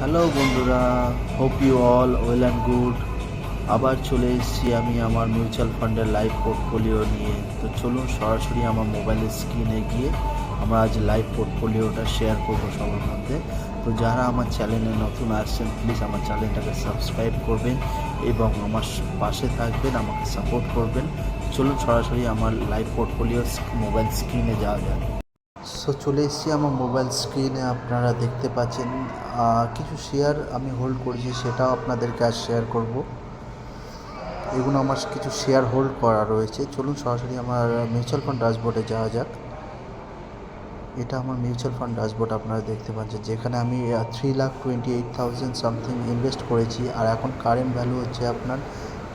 Hello বন্ধুরা. Hope you all well and good আবার চলে এসেছি আমি আমার মিউচুয়াল ফান্ডের লাইভ পোর্টফোলিও নিয়ে। তো চলুন সরাসরি আমার মোবাইলের স্ক্রিনে গিয়ে আমরা আজ লাইভ পোর্টফোলিওটা শেয়ার করব সবার মধ্যে। তো যারা আমার চ্যানেলে নতুন আসছেন প্লিজ আমার চ্যানেলটাকে সাবস্ক্রাইব করবেন এবং আমার পাশে থাকবেন, আমাকে সাপোর্ট করবেন। চলুন সরাসরি আমার লাইভ পোর্টফোলিও মোবাইল স্ক্রিনে যাওয়া যাক। সো চলে এসেছি আমার মোবাইল স্ক্রিনে আপনারা দেখতে পাচ্ছেন কিছু শেয়ার আমি হোল্ড করেছি, সেটাও আপনাদেরকে আজ শেয়ার করব। এগুলো আমার কিছু শেয়ার হোল্ড করা রয়েছে। চলুন সরাসরি আমার মিউচুয়াল ফান্ড ড্যাশবোর্ডে যাওয়া যাক। এটা আমার মিউচুয়াল ফান্ড ড্যাশবোর্ড আপনারা দেখতে পাচ্ছেন। যেখানে আমি three lakh twenty eight thousand something invest করেছি, আর এখন কারেন্ট ভ্যালু হচ্ছে আপনার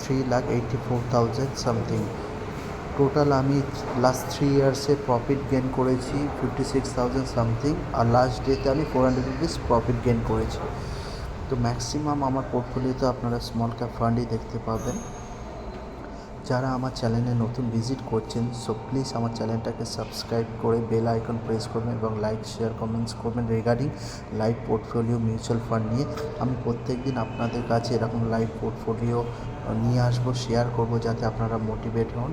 three lakh eighty four thousand something total আমি লাস্ট থ্রি ইয়ার্সে প্রফিট গেন করেছি ফিফটি সিক্স থাউজেন্ড সামথিং আর লাস্ট ডেতে আমি four hundred rupees profit gain করেছি। তো ম্যাক্সিমাম আমার পোর্টফোলিওতে আপনারা স্মল ক্যাপ ফান্ডই দেখতে পাবেন। যারা আমার চ্যানেলে নতুন ভিজিট করছেন সো প্লিজ আমার চ্যানেলটাকে সাবস্ক্রাইব করে বেল আইকন প্রেস করবেন এবং লাইক শেয়ার কমেন্টস করবেন regarding live portfolio mutual fund নিয়ে। আমি প্রত্যেক দিন আপনাদের কাছে এরকম লাইভ পোর্টফোলিও নিয়ে আসব শেয়ার করব যাতে আপনারা মোটিভেট হন।